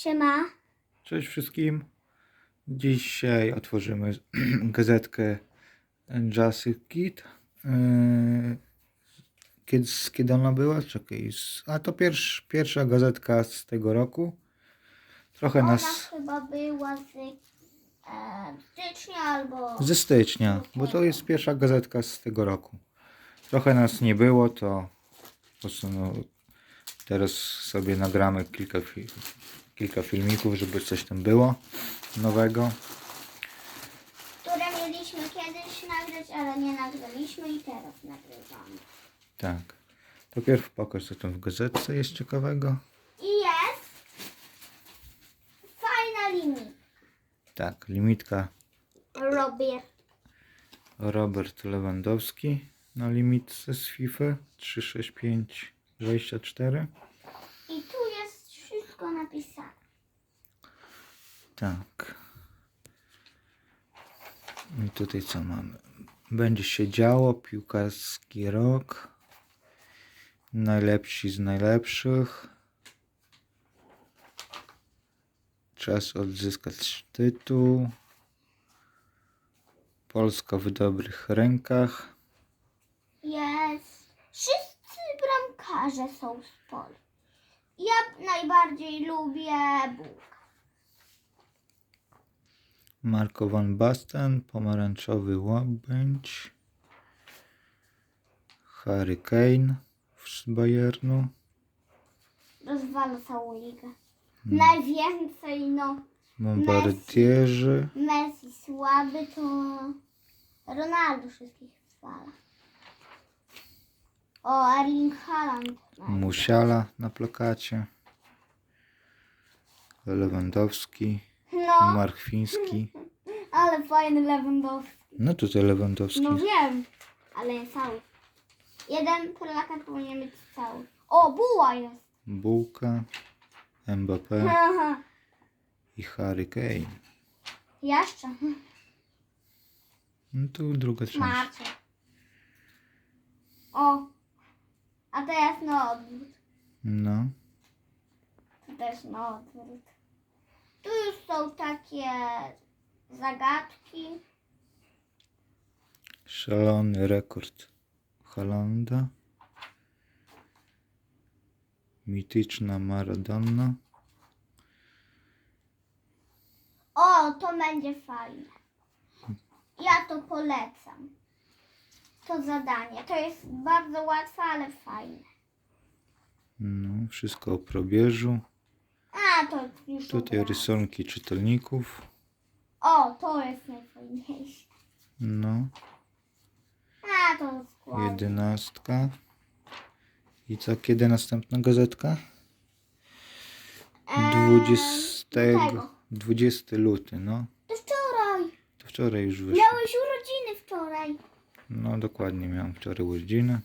Siema. Cześć wszystkim. Dzisiaj otworzymy gazetkę Jurassic Kid. Yy, Kiedy, kiedy ona była? Czekaj. A to pierwsz, pierwsza gazetka z tego roku. Trochę Ona nas chyba była z e, stycznia albo... ze stycznia, bo to jest pierwsza gazetka z tego roku. Trochę nas nie było, to po prostu no, teraz sobie nagramy kilka, fi kilka filmików, żeby coś tam było nowego. które mieliśmy kiedyś nagrać, ale nie nagraliśmy i teraz nagrywamy. Tak. To pierw pokaż co tam w gazetce jest ciekawego. I jest fajna limit. Tak, limitka Robię. Robert Lewandowski na limitce z FIFA 365 24. I tu jest wszystko napisane. Tak. I tutaj co mamy? Będzie się działo, piłkarski rok. Najlepsi z najlepszych. Czas odzyskać tytuł. Polska w dobrych rękach. Jest. Wszyscy bramkarze są z Polski. Ja najbardziej lubię Bułka. Marco van Basten, pomarańczowy łabędź. Harry Kane z Bayernu. Rozwala całą ligę. Najwięcej, no. Bombardierzy. Messi słaby, to Ronaldo wszystkich zwala. O, Erling Haaland. Musiala na plakacie. Lewandowski. No, Marchwiński. ale fajny Lewandowski. No tutaj Lewandowski. No wiem, ale cały. Jeden plakat powinien być cały. O, buła jest. Bułka. Mbappé Haha. i Harry Kane. Jeszcze. No tu druga część. Macie. O, a teraz na odwrót. No. Tu też na odwrót. Tu już są takie zagadki. Szalony rekord Holanda. Mityczna Maradona. O, to będzie fajne. Ja to polecam. To zadanie. To jest bardzo łatwe, ale fajne. No, wszystko o probierzu. A, to już Tutaj razu. rysunki czytelników. O, to jest najfajniejsze. No, A, to skład. jedenastka. I co, kiedy następna gazetka? 20, tego. 20 luty, no. To wczoraj. To wczoraj już wyszło. Miałeś urodziny wczoraj. No, dokładnie miałem wczoraj urodziny.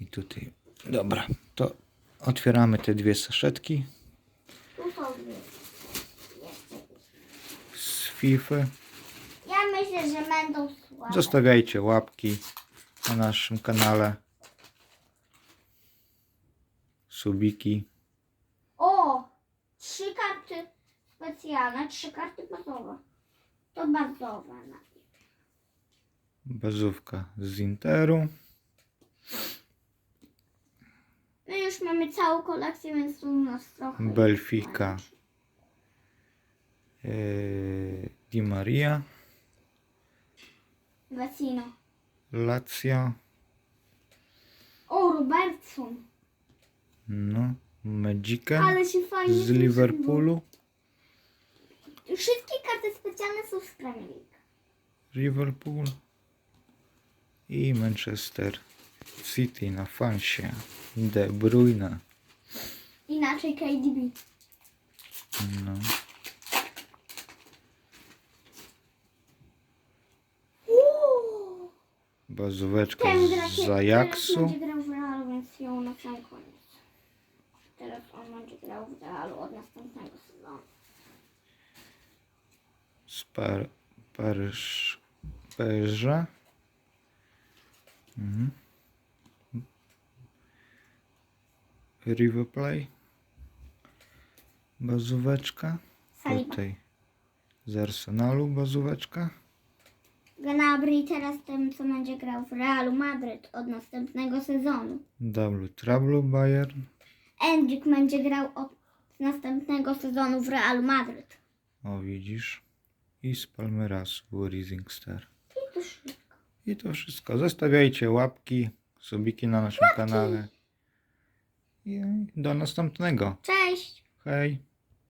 I tutaj, dobra, to otwieramy te dwie saszetki z FIFA. Ja myślę, że będą słabe. Zostawiajcie łapki na naszym kanale. Subiki. O! Trzy karty specjalne, trzy karty bazowe. To bazowe. najpierw. Bazówka z Interu. My już mamy całą kolekcję, więc tu u nas trochę. Belfika. Yy, Di Maria. Vecino. Lazio. O, Robertson. No. Magica Ale się fajnie z Liverpoolu. Wszystkie karty specjalne są z Premier League. Liverpool. I Manchester City na fansie. De Bruyne. Inaczej KDB. No. Bazóweczka Ten gra z teraz Ajaxu. będzie grał w Realu, więc ją na sam koniec. Teraz on będzie grał w Realu od następnego sezonu. z Par Paryż, Paryża. Mhm. River Play. bazóweczka. Saliba. Tutaj z Arsenalu bazóweczka. Gnabry teraz tym, co będzie grał w Realu Madryt od następnego sezonu. Double Trouble Bayern. Endrick będzie grał od następnego sezonu w Realu Madryt. O widzisz. I z Palmerasu Rising Star. I to wszystko. Zostawiajcie łapki, subiki na naszym kanale. I do następnego. Cześć! Hej.